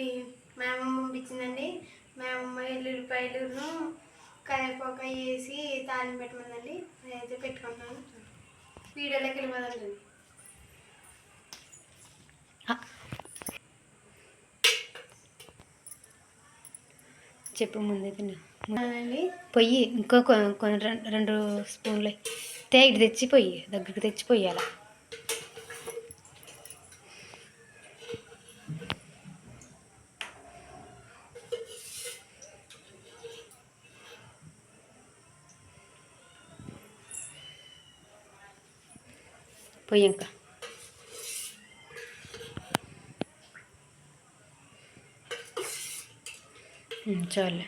మళ్ళీ మేము పంపించిందండి. మేము ఎల్లుల్లిపాయలును కరివేపాకు వేసి తాలింపు పెట్టమందండి నేనైతే పెట్టుకుంటాను. వీడియోలోకి వెళ్ళిపోదండి చెప్పు ముందే తిన్నా అండి పొయ్యి ఇంకో రెండు స్పూన్లు. తే ఇటు తెచ్చి పొయ్యి దగ్గరికి తెచ్చి పొయ్యాల? చాలులే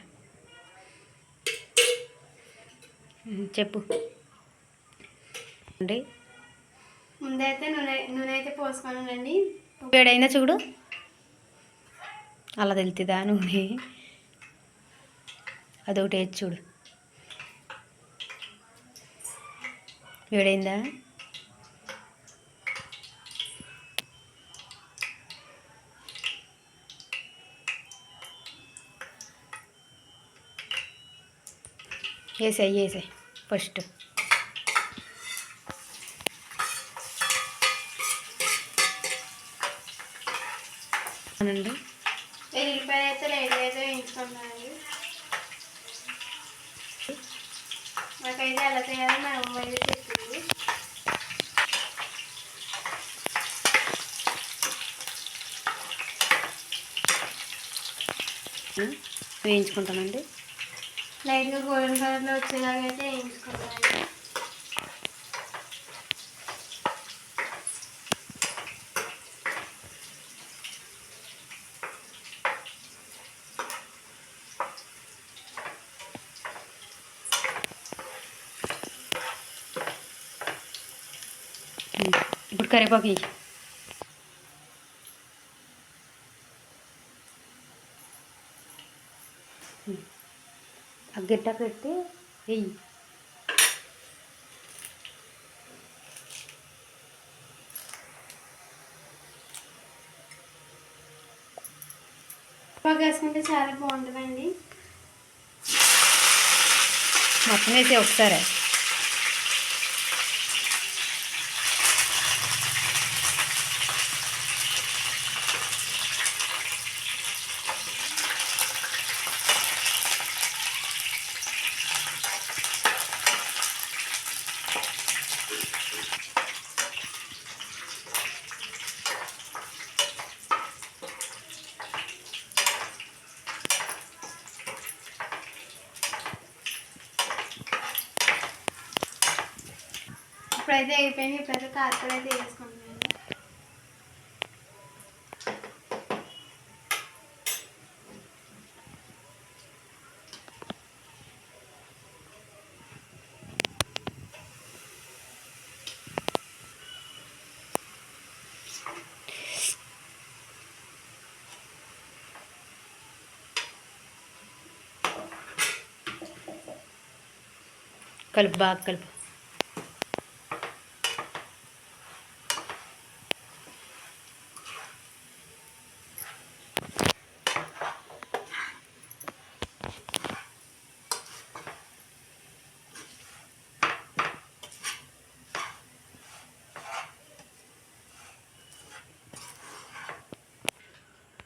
ఉమ్, చెప్పు. అంటే? ముందైతే నూనె నూనె అయితే పోసుకోనండి వేడైందా చూడు? అలా తెలుతుందా నూనె? అదొకటి వేసి చూడు. వేడైందా వేసాయి వేసాయి ఫస్ట్. అవునండి. ఎల్లుల్లిపాయలు అయితే నాకైతే చేయాలి మా అమ్మ అయితే చెప్పింది. వేయించుకుంటానండి. లైట్గా గోల్డెన్ కలర్లో వచ్చేలాగా అయితే వేయించుకుంటానండి ఉమ్, ఇప్పుడు కరివేపాకు గిట్ట పెట్టి వెయ్యి. వేసుకుంటే చాలా బాగుంటుందండి. మొత్తం వేసి ఒకసారి. ఇప్పుడైతే అయిపోయింది. ఇప్పుడైతే కారపొడి అయితే వేసుకుంటున్నాను కలుపు బాగా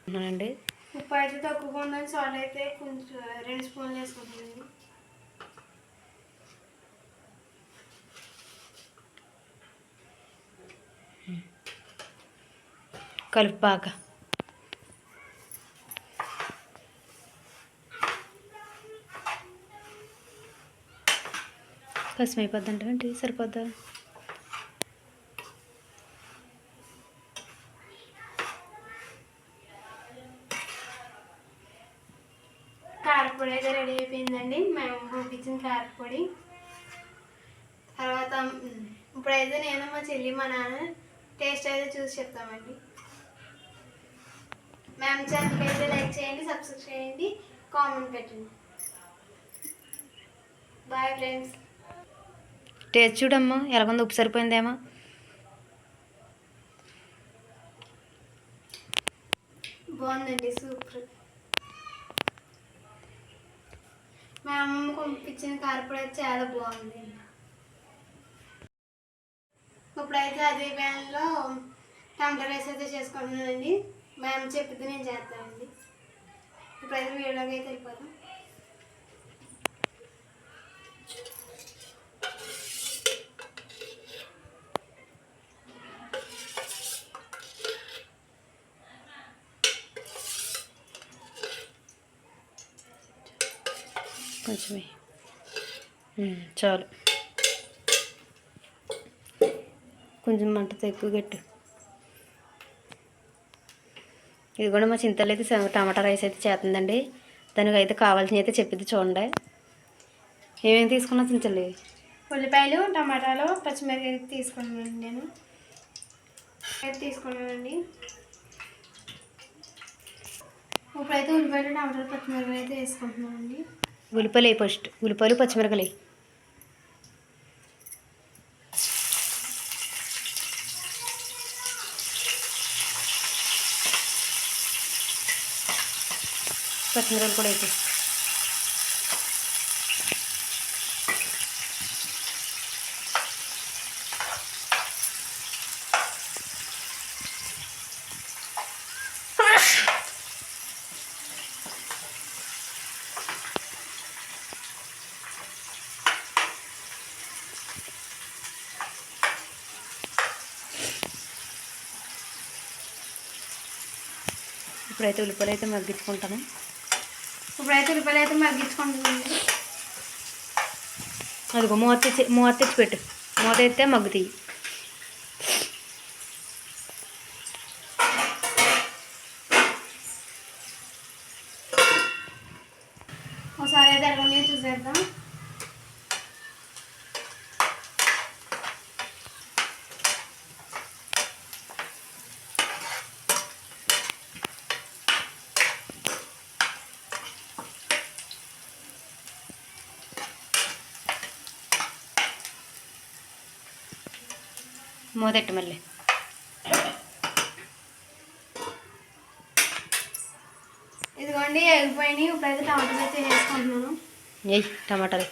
అవునండి ఉప్పు అయితే తక్కువగా ఉందని సాల్ట్ అయితే కొంచెం రెండు స్పూన్లు వేసుకుంటున్నాను. కలుపు బాగా అయిపోద్ది అంటే సరిపోద్దా కారపొడి అయితే రెడీ అయిపోయిందండి మేము కారపొడి తర్వాత ఇప్పుడైతే నేను మా చెల్లి మా నాన్న టేస్ట్ అయితే చూసి చెప్తామండి. మ్యామ్ ఛానల్కి అయితే లైక్ చేయండి సబ్స్క్రైబ్ చేయండి కామెంట్ పెట్టండి. Bye friends. టేస్ట్ చూడమ్మా ఎలాగుంది ఉప్పు సరిపోయిందేమో బాగుందండి సూపర్. మా అమ్మమ్మ పంపించిన కార్పొరేట్ అయితే చాలా బాగుంది. ఇప్పుడైతే అదే ప్యాన్లో టమాటా రైస్ అయితే చేసుకుంటున్నానండి. మా అమ్మ చెప్పింది నేను చేస్తానండి. ఇప్పుడైతే వీడియోకి అయితే వెళ్ళిపోతాం కొంచెమే. చాలు. కొంచెం మంటతో ఎక్కువ గట్టు ఇది కూడా మా చింతలు అయితే టమాటా రైస్ అయితే చేస్తుందండి. దానికి అయితే కావాల్సినవి అయితే చెప్పింది చూడండి. ఏమేమి తీసుకున్నా చింతలు? ఉల్లిపాయలు టమాటాలు పచ్చిమిరపకాయలు తీసుకున్నానండి నేను. అయితే తీసుకున్నానండి? ఇప్పుడైతే ఉల్లిపాయలు టమాటాలు పచ్చిమిరపకాయలు అయితే వేసుకుంటున్నానండి. ఉల్లిపాయలు ఫస్ట్. ఉల్లిపాయలు పచ్చిమిరపకాయలు. పచ్చిమిరపకాయలు కూడా అయితే ఇప్పుడైతే ఉల్లిపాయలు అయితే మగ్గించుకుంటాను. ఇప్పుడైతే ఉల్లిపాయలు అయితే మగ్గించుకుంటున్నానండి అదిగో మూత మూత తెచ్చి పెట్టు. మూత ఎత్తే మగ్గుతాయి ఒకసారి అయితే అడగండి చూసేద్దాం ఎట్టు మళ్ళీ. ఇదిగోండి ఎగిపోయినాయి ఇప్పుడైతే టమాటాలు అయితే వేసుకుంటున్నాను. ఎయ్ టమాటాలు.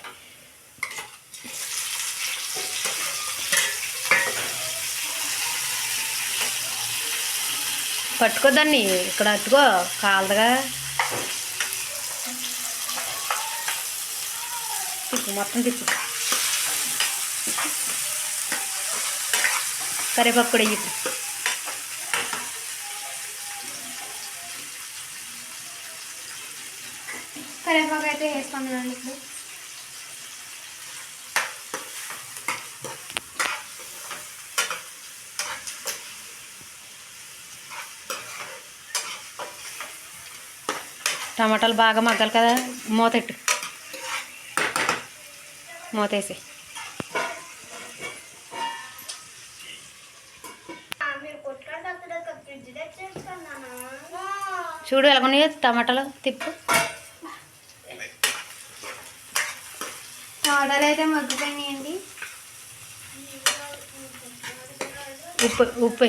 పట్టుకోదాన్ని ఇక్కడ అట్టుకో కాలదుగా. తిప్పు మొత్తం తిప్పు కరివేపాకు కూడా ఇయ్యి కరివేపాకు అయితే వేసుకుంటున్నాను ఇప్పుడు. టమాటాలు బాగా మగ్గాలి కదా మూతెట్టు మూతేసి చూడు ఎలాగున్నాయో టమాటాలు తిప్పు టమాటాలు అయితే మగ్గిపోయినాయండి ఉప్పు ఉప్పు.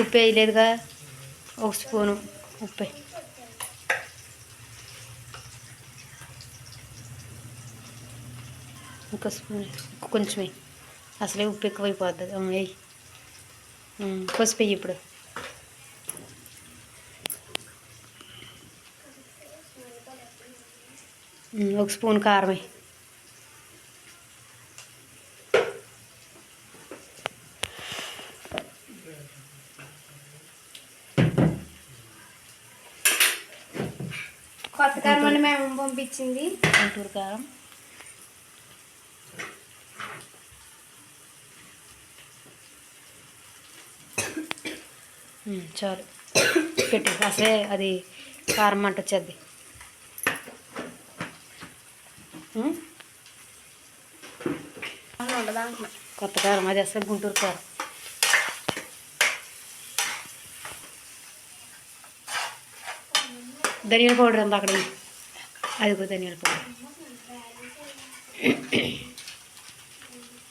ఉప్పు వేయలేదుగా ఒక స్పూను ఉప్పు. ఇంకో స్పూన్ వేయి. కొంచెం వేయి. అసలే ఉప్పు ఎక్కువ అయిపోద్ది వేయి పసుపు వేయి ఇప్పుడు ఒక స్పూన్ కారం. కొత్త కారం అని మేము పంపించింది. గుంటూరు కారం ఉమ్, చాలు. పెట్టు అసలే అది కారం మంట వచ్చేది. కొత్త కారం అది అసలు గుంటూరు కారం. ధనియాల పౌడర్ అంతా అక్కడ ఉంది. అదిగో ధనియాల పౌడర్.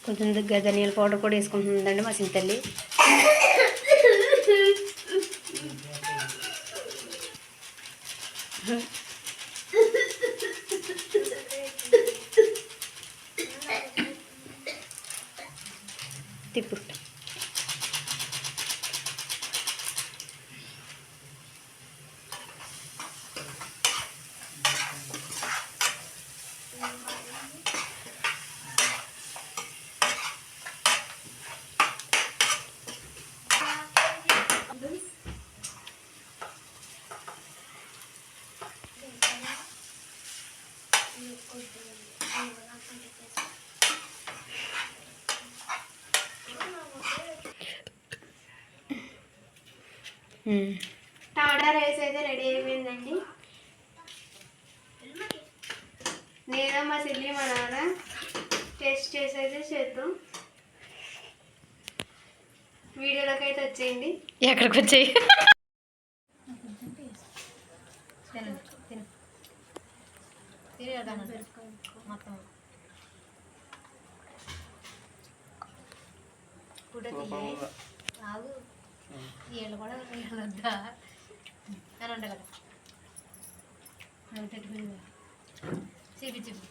కొంచెం దగ్గర ధనియాల పౌడర్ కూడా వేసుకుంటుందండి మా సింతల్లి c'était pour. టమాటా రైస్ అయితే రెడీ అయిపోయిందండి. నేను మా చెల్లి మా నాన్న టేస్ట్ చేసి అయితే చేద్దాం. వీడియోలోకి అయితే వచ్చేయండి. ఎక్కడికి వచ్చాయి? మొత్తం కూడా ఆగు. వీళ్ళు కూడా వీళ్ళొద్దా అని ఉండే కదా. చూపి చూపి